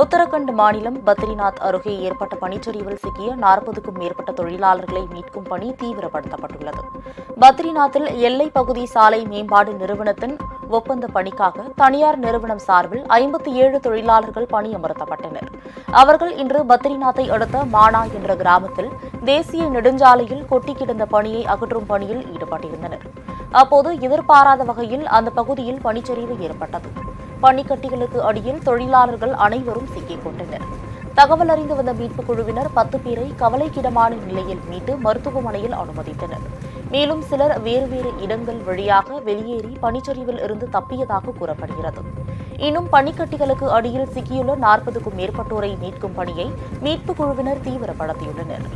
உத்தரகண்ட் மாநிலம் பத்ரிநாத் அருகே ஏற்பட்ட பனிச்சரிவில் சிக்கிய நாற்பதுக்கும் மேற்பட்ட தொழிலாளர்களை மீட்கும் பணி தீவிரப்படுத்தப்பட்டுள்ளது. பத்ரிநாத்தில் எல்லை பகுதி சாலை மேம்பாடு நிறுவனத்தின் ஒப்பந்த பணிக்காக தனியார் நிறுவனம் சார்பில் ஐம்பத்தி ஏழு தொழிலாளர்கள் பணியமர்த்தப்பட்டனர். அவர்கள் இன்று பத்ரிநாத்தை அடுத்த மானா என்ற கிராமத்தில் தேசிய நெடுஞ்சாலையில் கொட்டி கிடந்த பணியை அகற்றும் பணியில் ஈடுபட்டிருந்தனர். அப்போது எதிர்பாராத வகையில் அந்த பகுதியில் பனிச்சரிவு ஏற்பட்டது. பனிக்கட்டிகளுக்கு அடியில் தொழிலாளர்கள் அனைவரும் சிக்கிக் கொண்டனர் தகவல் அறிந்து வந்த மீட்புக் குழுவினர் பத்து பேரை கவலைக்கிடமான நிலையில் மீட்டு மருத்துவமனையில் அனுமதித்தனர். மேலும் சிலர் வேறு வேறு இடங்கள் வழியாக வெளியேறி பனிச்சரிவில் இருந்து தப்பியதாக கூறப்படுகிறது. இன்னும் பனிக்கட்டிகளுக்கு அடியில் சிக்கியுள்ள நாற்பதுக்கும் மேற்பட்டோரை மீட்கும் பணியை மீட்புக் குழுவினர் தீவிரப்படுத்தியுள்ளனர்.